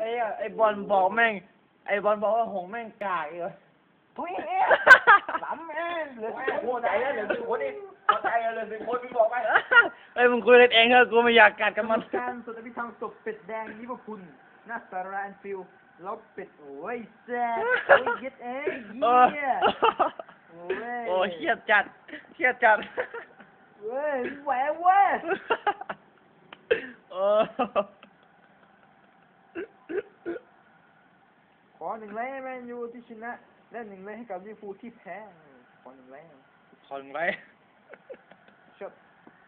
ไอ้เหี้ยไอ้บอลบอกแม่ง ไอ้บอลบอกว่าหงแม่งกากอีกเหรอทุยเอ๊ะหล้ำเอ๊ะเหลือโอ้ใจแล้วเหลือสิบคนเองพอใจแล้วเหลือสิบคนมึงบอกไปเอ้ยมึงคุยกันเองเถอะกูไม่อยากกัดกับมัน การสุดอภิธรรมศพเป็ดแดงลิเวอร์พูลหน้าสตาร์แอนฟิลด์แล้วเป็ดโอ้ยแซ่บโอ้ยเย็ดเอ้ยเอเยี่อยโอ้ยโอ้เครียดจัดเครียดจัด เว้ยแหวะเว้ย เออ ขอ หนึ่งเลยแมนยูที่ชนะและหนึ่งเลยให้กับลิเวอร์พูลที่แพ้ขอหนึ่งเลยคอนไว้ชด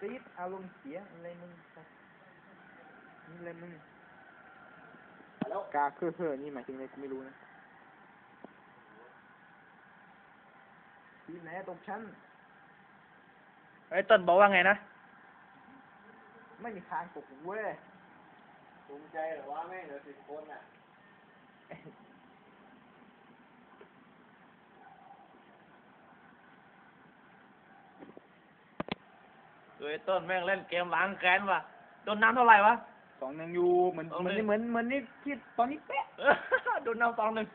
ตีดอารมณ์เสียอะไรมึงครับนี่อะไรมึงแล้วกาคือเฮ้อนี่หมายถึงอะไรกูไม่รู้นะทีมไหนตกชั้นไอ้ต้นบอกว่าไงนะ ไม่มีทางตกเว้ยภูมิใจเหรอว่าแม่งเหลือสิบคนอะ คือไอ้ต้นแม่งเล่นเกมล้างแค้นว่ะโดนน้ำเท่าไหร่วะ สองหนึ่งอยู่เหมือนเอาเหมือนเลยเหมือนเหมือนนี่ที่ตอนนี้เป๊ะโดนน้ำสองหนึ่ง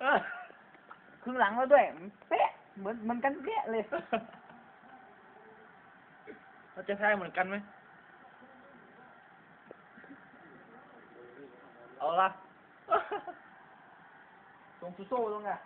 เออครึ่งหลังแล้วด้วยเป๊ะเหมือนเหมือนกันเป๊ะเลย เราจะแพ้เหมือนกันไหมเอาละส่งซูโซ่ตรงอะ